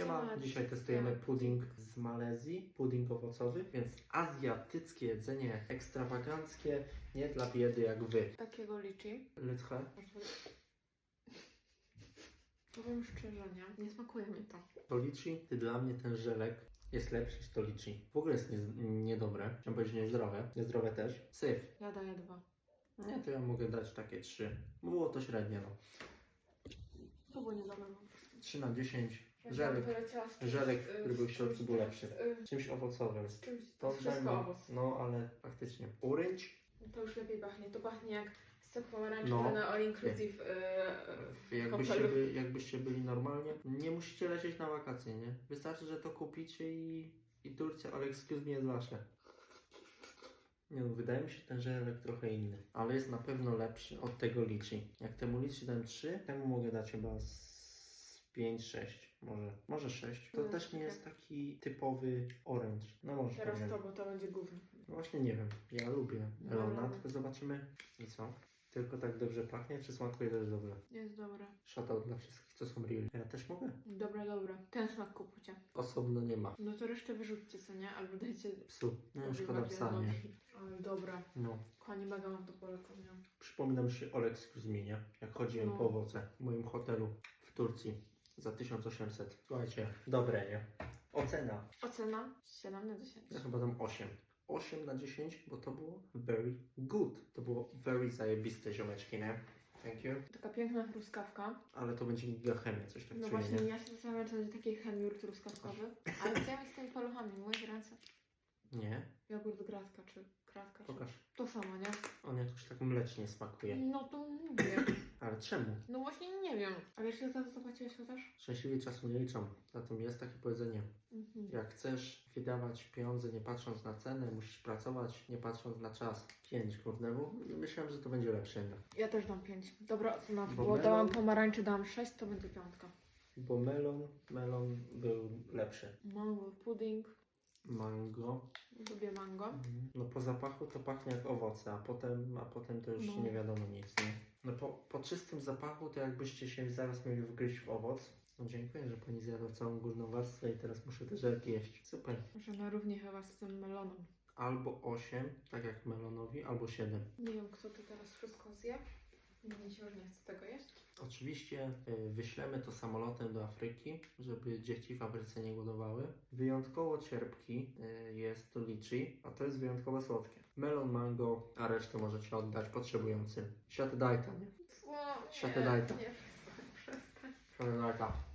Siema, dzisiaj testujemy pudding z Malezji, pudding owocowy, więc azjatyckie jedzenie ekstrawaganckie, nie dla biedy jak wy. Takiego liczy. Lytche, Powiem szczerze, nie? Nie smakuje mi to. to liczy, ty dla mnie ten żelek jest lepszy niż to liczy. W ogóle jest nie, niedobre, chciałem powiedzieć niezdrowe, niezdrowe też. Syf. Ja daję dwa. Nie, to ja mogę dać takie 3. Było to średnie, no. To było niedobre. 3 na 10. Żelek, żelek, który był w środku był lepszy. Czymś owocowym. Z czymś, To wszystko owoc. No, ale faktycznie. Orange To już lepiej pachnie. To pachnie jak sok pomarańczowy No. na all inclusive yy, Jakbyście, by, jakbyście byli normalnie, nie musicie lecieć na wakacje, nie? Wystarczy, że to kupicie i, i Turcja, ale excuse me jest wasze. Nie no, wydaje mi się ten żelek trochę inny, ale jest na pewno lepszy od tego liczy. Jak temu liczy dałem 3, temu mogę dać chyba z 5-6, może, może 6. To No, też nie jest taki typowy orange. No może Teraz tak to, bo to będzie gówno. No Właśnie nie wiem, ja lubię melona, No. tylko zobaczymy i co. Tylko tak dobrze pachnie, czy smakuje też dobrze? Jest dobre. Shoutout dla wszystkich, co są real. Ja też mogę? Dobre, dobre. Ten smak kupujcie. Osobno nie ma. No to resztę wyrzućcie, co nie? Albo dajcie... Psu. No szkoda psa, nie? Ale dobra. No. Kochani, mega wam to polecam, nie? Przypominam się o Lex Kuzminie, jak chodziłem No. po owoce w moim hotelu w Turcji za 1800. Słuchajcie, dobre, nie? Ocena. Ocena 7 na 10. Ja chyba dam 8. 8 na 10, bo to było very good. To było very zajebiste ziomeczki, nie? Thank you. Taka piękna truskawka. Ale to będzie giga chemia, coś tak No czuję, właśnie, nie? ja się zastanawiam, czy będzie taki chemiur truskawkowy. Ale chciałam z tymi paluchami, moje ręce. Nie? Jogurt gratka czy kratka. Czy... Pokaż. To samo, nie? On jakoś tak mlecznie smakuje. No to nie wiem. Ale czemu? No właśnie nie wiem. A wiesz, ile za to zapłaciłeś chociaż? Szczęśliwi czasu nie liczą. Zatem jest takie powiedzenie. Mhm. Jak chcesz wydawać pieniądze nie patrząc na cenę, musisz pracować nie patrząc na czas. 5 głównemu. Myślałem, że to będzie lepsze. Nie? Ja też dam 5. Dobra ocena, Bo bo melon- dałam pomarańczy, dałam 6, to będzie piątka. Bo melon, melon był lepszy. Mango pudding. Mango. Lubię mango. No po zapachu to pachnie jak owoce, a potem, a potem to już No. nie wiadomo nic. Nie? No po, po czystym zapachu to jakbyście się zaraz mieli wgryźć w owoc. No dziękuję, że pani zjadła całą górną warstwę i teraz muszę te żelki jeść. Super. Może na równi chyba z tym melonem. Albo 8, tak jak melonowi, albo 7. Nie wiem, kto tu teraz wszystko zje. Mi się już nie chce tego jeść. Oczywiście y, wyślemy to samolotem do Afryki, żeby dzieci w Afryce nie głodowały. Wyjątkowo cierpki y, jest to liczy, a to jest wyjątkowo słodkie. Melon, mango, a resztę możecie oddać potrzebującym. Siatę dajta, nie? O, Siatę dajta. Nie, przestań. Siatę dajta.